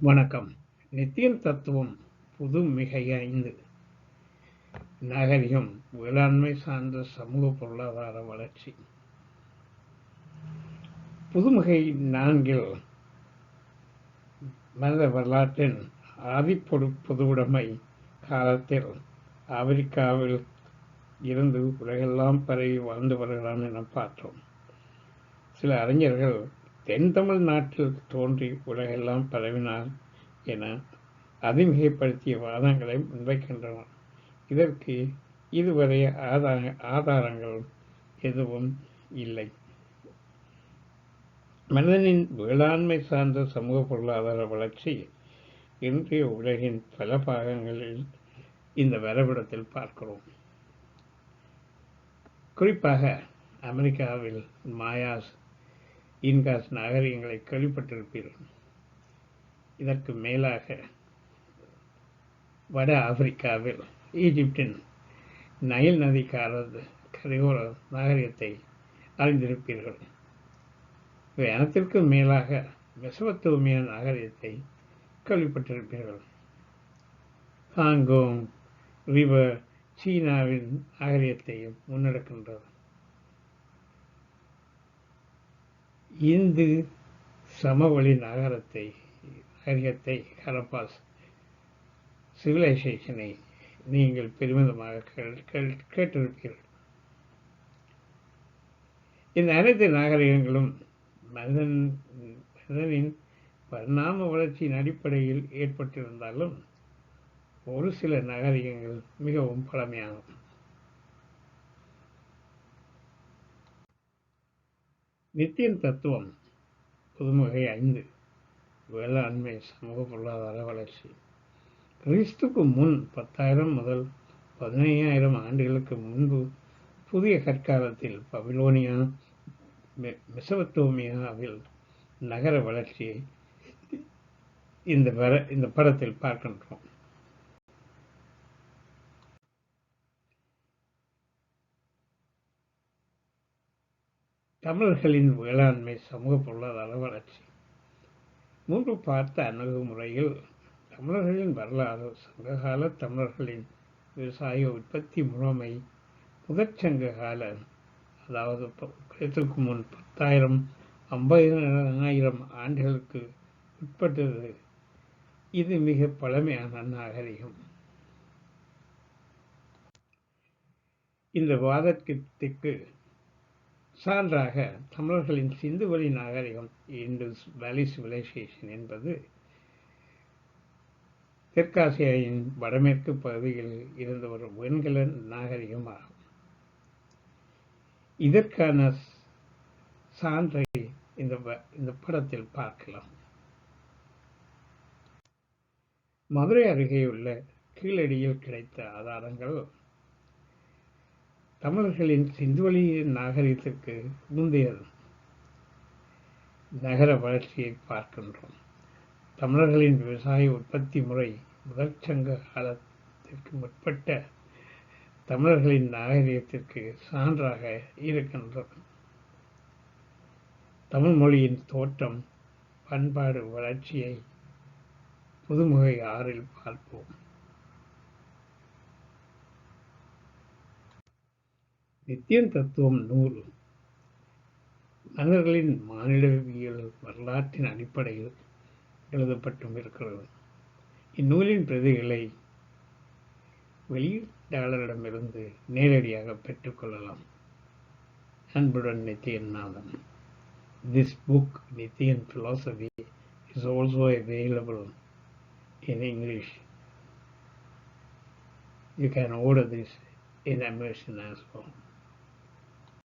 வணக்கம். நித்தியம் தத்துவம் புது மிகை ஐந்து. நாகரிகம் வேளாண்மை சார்ந்த சமூக பொருளாதார வளர்ச்சி. புதுமுகை நான்கில் மனித வரலாற்றின் ஆதிப்பொடு பொதுவுடைமை காலத்தில் ஆப்பிரிக்காவில் இருந்து உலகெல்லாம் பரவி வாழ்ந்து வருகிறான் என பார்த்தோம். சில அறிஞர்கள் தென்தமிழ் நாட்டில் தோன்றி உலகெல்லாம் பரவினார் என அதிமிகைப்படுத்திய வாதங்களை முன்வைக்கின்றனர் இதற்கு இதுவரை ஆதார ஆதாரங்கள் எதுவும் இல்லை. மனிதனின் வேளாண்மை சார்ந்த சமூக பொருளாதார வளர்ச்சி இன்றைய உலகின் பல பாகங்களில் இந்த வரைபடத்தில் பார்க்கிறோம். குறிப்பாக அமெரிக்காவில் மாயாஸ் இன்காஸ் நாகரிகங்களை கேள்விப்பட்டிருப்பீர்கள். இதற்கு மேலாக வட ஆப்பிரிக்காவில் ஈஜிப்டின் நைல் நதிக்காரது கரையோர நாகரிகத்தை அறிந்திருப்பீர்கள். இவை அனைத்திற்கும் மேலாக மெசபத்தோமிய நாகரிகத்தை கேள்விப்பட்டிருப்பீர்கள். ஹாங்கோங் ரிவர் சீனாவின் நாகரிகத்தையும் முன்னெடுக்கின்றது. இந்து சமவெளி நகரத்தை நகரத்தை ஹரப்பாஸ் சிவிலைசேஷனை நீங்கள் பெருமிதமாக கேட்டிருப்பீர்கள். இந்த அனைத்து நாகரிகங்களும் மனிதன் மனிதனின் பரிணாம வளர்ச்சியின் அடிப்படையில் ஏற்பட்டிருந்தாலும் ஒரு சில நாகரிகங்கள் மிகவும் பழமையாகும் நித்தியன் தத்துவம் புதுமுகை ஐந்து. வேளாண்மை சமூக பொருளாதார வளர்ச்சி. கிறிஸ்துக்கு முன் பத்தாயிரம் முதல் பதினையாயிரம் ஆண்டுகளுக்கு முன்பு புதிய கற்காலத்தில் பபிலோனியா மெசபத்தோமியாவில் நகர வளர்ச்சியை இந்த வர இந்த படத்தில் பார்க்கின்றோம். தமிழர்களின் வேளாண்மை சமூக பொருளாதார வளர்ச்சி. மூன்று பார்த்த அணுகுமுறையில் தமிழர்களின் வரலாறு சங்ககால தமிழர்களின் விவசாய உற்பத்தி முறைமை முதற்சங்க கால அதாவது கிறிஸ்துக்கு முன் பத்தாயிரம் ஐம்பதாயிரம் ஆண்டுகளுக்கு உட்பட்டது. இது மிக பழமையான நாகரிகம். இந்த வாதத்திற்கு சான்றாக தமிழர்களின் சிந்து வழி நாகரிகம் இண்டஸ் வேலி சிவிலைசேஷன் என்பது தெற்காசியாவின் வடமேற்கு பகுதியில் இருந்து வரும் வெண்கல நாகரிகம் ஆகும் இதற்கான சான்றை இந்த இந்த படத்தில் பார்க்கலாம். மதுரை அருகேயுள்ள கீழடியில் கிடைத்த ஆதாரங்கள் தமிழர்களின் சிந்துவெளி நாகரிகத்திற்கு முந்தையது நகர வளர்ச்சியை பார்க்கின்றோம். தமிழர்களின் விவசாய உற்பத்தி முறை முதல் சங்க காலத்திற்கு முற்பட்ட தமிழர்களின் நாகரிகத்திற்கு சான்றாக இருக்கின்றது. தமிழ் மொழியின் தோற்றம் பண்பாடு வளர்ச்சியை புதுமுகை ஆறில் பார்ப்போம். நித்தியன் தத்துவம் நூல் மனிதர்களின் மானிடவியல் வரலாற்றின் அடிப்படையில் எழுதப்பட்டும் இருக்கிறது இந்நூலின் பிரதிகளை வெளியீட்டாளரிடமிருந்து நேரடியாக பெற்றுக்கொள்ளலாம் அன்புடன் Nithiyan Nathan this book Nithiyan philosophy is also available in English. You can order this in Amazon as well.